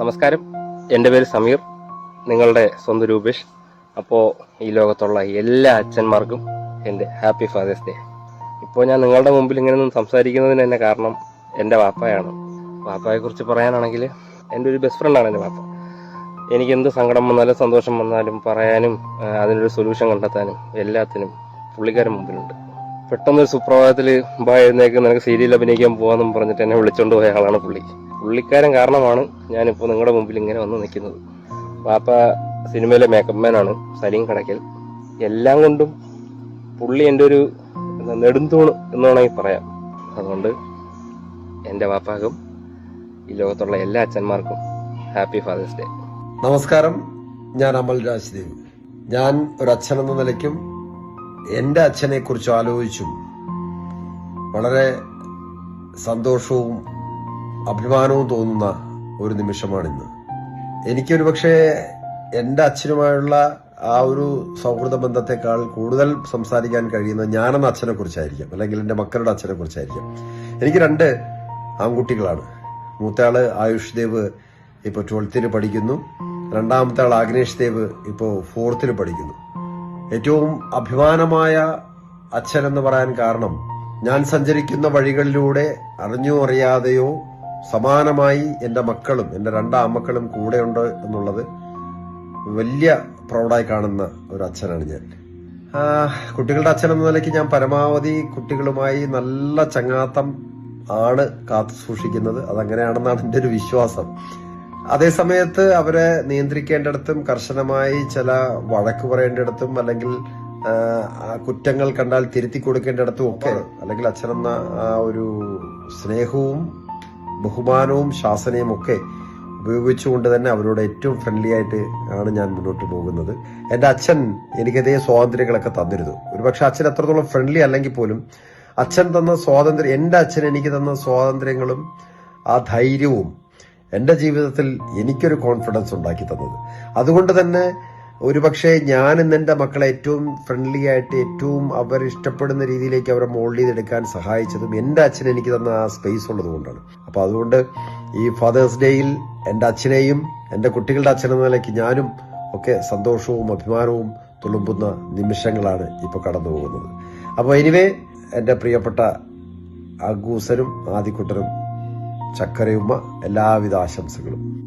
നമസ്കാരം. എന്റെ പേര് സമീർ. നിങ്ങളുടെ സ്വന്തം രൂപേഷ്. അപ്പോൾ ഈ ലോകത്തുള്ള എല്ലാ അച്ഛന്മാർക്കും എന്റെ ഹാപ്പി ഫാദേഴ്സ് ഡേ. ഇപ്പോൾ ഞാൻ നിങ്ങളുടെ മുമ്പിൽ ഇങ്ങനെ ഒന്നും സംസാരിക്കുന്നതിന് തന്നെ കാരണം എന്റെ വാപ്പയാണ്. വാപ്പയെക്കുറിച്ച് പറയാനാണെങ്കിൽ എന്റെ ഒരു ബെസ്റ്റ് ഫ്രണ്ടാണ് എന്റെ വാപ്പ. എനിക്ക് എന്ത് സങ്കടം വന്നാലും സന്തോഷം വന്നാലും പറയാനും അതിനൊരു സൊല്യൂഷൻ കണ്ടെത്താനും എല്ലാത്തിനും പുള്ളിക്കാരൻ മുമ്പിലുണ്ട്. പെട്ടെന്നൊരു സുപ്രഭാതത്തിൽ ബാ എഴുന്നേക്ക് നിനക്ക് സീരിയൽ അഭിനയിക്കാൻ പോകാമെന്നും പറഞ്ഞിട്ട് എന്നെ വിളിച്ചോണ്ട് പോയ ആളാണ് പുള്ളി. പുള്ളിക്കാരൻ കാരണമാണ് ഞാനിപ്പോൾ നിങ്ങളുടെ മുമ്പിൽ ഇങ്ങനെ വന്ന് നിൽക്കുന്നത്. വാപ്പ സിനിമയിലെ മേക്കപ്പ് മാനാണ് സലീം കടക്കൽ എല്ലാം കൊണ്ടും പുള്ളി എന്റെ ഒരു നെടുന്തൂണ് എന്ന് വേണമെങ്കിൽ പറയാം. അതുകൊണ്ട് എന്റെ വാപ്പാക്കും ഈ ലോകത്തുള്ള എല്ലാ അച്ഛന്മാർക്കും ഹാപ്പി ഫാദേഴ്സ് ഡേ. നമസ്കാരം. ഞാൻ അമൽ രാജ്ദേവ്. ഞാൻ ഒരു അച്ഛൻ എന്ന നിലയ്ക്കും എന്റെ അച്ഛനെ കുറിച്ച് ആലോചിച്ചും വളരെ സന്തോഷവും അഭിമാനവും തോന്നുന്ന ഒരു നിമിഷമാണിന്ന്. എനിക്കൊരു പക്ഷേ എന്റെ അച്ഛനുമായുള്ള ആ ഒരു സൗഹൃദ ബന്ധത്തെക്കാൾ കൂടുതൽ സംസാരിക്കാൻ കഴിയുന്ന ഞാനെന്ന അച്ഛനെ കുറിച്ചായിരിക്കാം. അല്ലെങ്കിൽ എന്റെ മക്കളുടെ അച്ഛനെ കുറിച്ചായിരിക്കാം. എനിക്ക് രണ്ട് ആൺകുട്ടികളാണ്. മൂത്തയാൾ ആയുഷ് ദേവ് ഇപ്പോൾ ട്വൽത്തിൽ പഠിക്കുന്നു. രണ്ടാമത്തെ ആൾ ആഗ്നേഷ് ദേവ് ഇപ്പോൾ ഫോർത്തിൽ പഠിക്കുന്നു. ഏറ്റവും അഭിമാനമായ അച്ഛൻ എന്ന് പറയാൻ കാരണം ഞാൻ സഞ്ചരിക്കുന്ന വഴികളിലൂടെ അറിഞ്ഞോ അറിയാതെയോ സമാനമായി എന്റെ മക്കളും എന്റെ രണ്ടാമക്കളും കൂടെയുണ്ട് എന്നുള്ളത് വലിയ പ്രൗഡായി കാണുന്ന ഒരു അച്ഛനാണ് ഞാൻ. കുട്ടികളുടെ അച്ഛൻ എന്ന നിലയ്ക്ക് ഞാൻ പരമാവധി കുട്ടികളുമായി നല്ല ചങ്ങാത്തം ആണ് കാത്തു സൂക്ഷിക്കുന്നത്. അതങ്ങനെയാണെന്നാണ് എന്റെ ഒരു വിശ്വാസം. അതേസമയത്ത് അവരെ നിയന്ത്രിക്കേണ്ടിടത്തും കർശനമായി ചില വഴക്ക് പറയേണ്ടിടത്തും അല്ലെങ്കിൽ കുറ്റങ്ങൾ കണ്ടാൽ തിരുത്തി കൊടുക്കേണ്ടിടത്തും ഒക്കെ അല്ലെങ്കിൽ അച്ഛനെന്ന ആ ഒരു സ്നേഹവും ബഹുമാനവും ശാസനയും ഒക്കെ ഉപയോഗിച്ചുകൊണ്ട് തന്നെ അവരോട് ഏറ്റവും ഫ്രണ്ട്ലി ആയിട്ട് ആണ് ഞാൻ മുന്നോട്ട് പോകുന്നത്. എന്റെ അച്ഛൻ എനിക്ക് ഇതേ സ്വാതന്ത്ര്യങ്ങളൊക്കെ തന്നിരുന്നു. ഒരുപക്ഷെ അച്ഛൻ അത്രത്തോളം ഫ്രണ്ട്ലി അല്ലെങ്കിൽ പോലും അച്ഛൻ തന്ന സ്വാതന്ത്ര്യം എന്റെ അച്ഛൻ എനിക്ക് തന്ന സ്വാതന്ത്ര്യങ്ങളും ആ ധൈര്യവും എന്റെ ജീവിതത്തിൽ എനിക്കൊരു കോൺഫിഡൻസ് ഉണ്ടാക്കി തന്നത്. അതുകൊണ്ട് തന്നെ ഒരുപക്ഷെ ഞാൻ ഇന്ന് എന്റെ മക്കളെ ഏറ്റവും ഫ്രണ്ട്ലി ആയിട്ട് ഏറ്റവും അവർ ഇഷ്ടപ്പെടുന്ന രീതിയിലേക്ക് അവരെ മോൾഡ് ചെയ്തെടുക്കാൻ സഹായിച്ചതും എന്റെ അച്ഛൻ എനിക്ക് തന്ന ആ സ്പേസ് ഉള്ളത് കൊണ്ടാണ്. അപ്പൊ അതുകൊണ്ട് ഈ ഫാദേഴ്സ് ഡേയിൽ എന്റെ അച്ഛനെയും എന്റെ കുട്ടികളുടെ അച്ഛനെന്ന നിലയ്ക്ക് ഞാനും ഒക്കെ സന്തോഷവും അഭിമാനവും തുളുമ്പുന്ന നിമിഷങ്ങളാണ് ഇപ്പോൾ കടന്നു പോകുന്നത് അപ്പോൾ എനിവേ എന്റെ പ്രിയപ്പെട്ട അഗൂസനും ആദിക്കുട്ടനും ചക്കരയുമ്മ എല്ലാവിധ ആശംസകളും.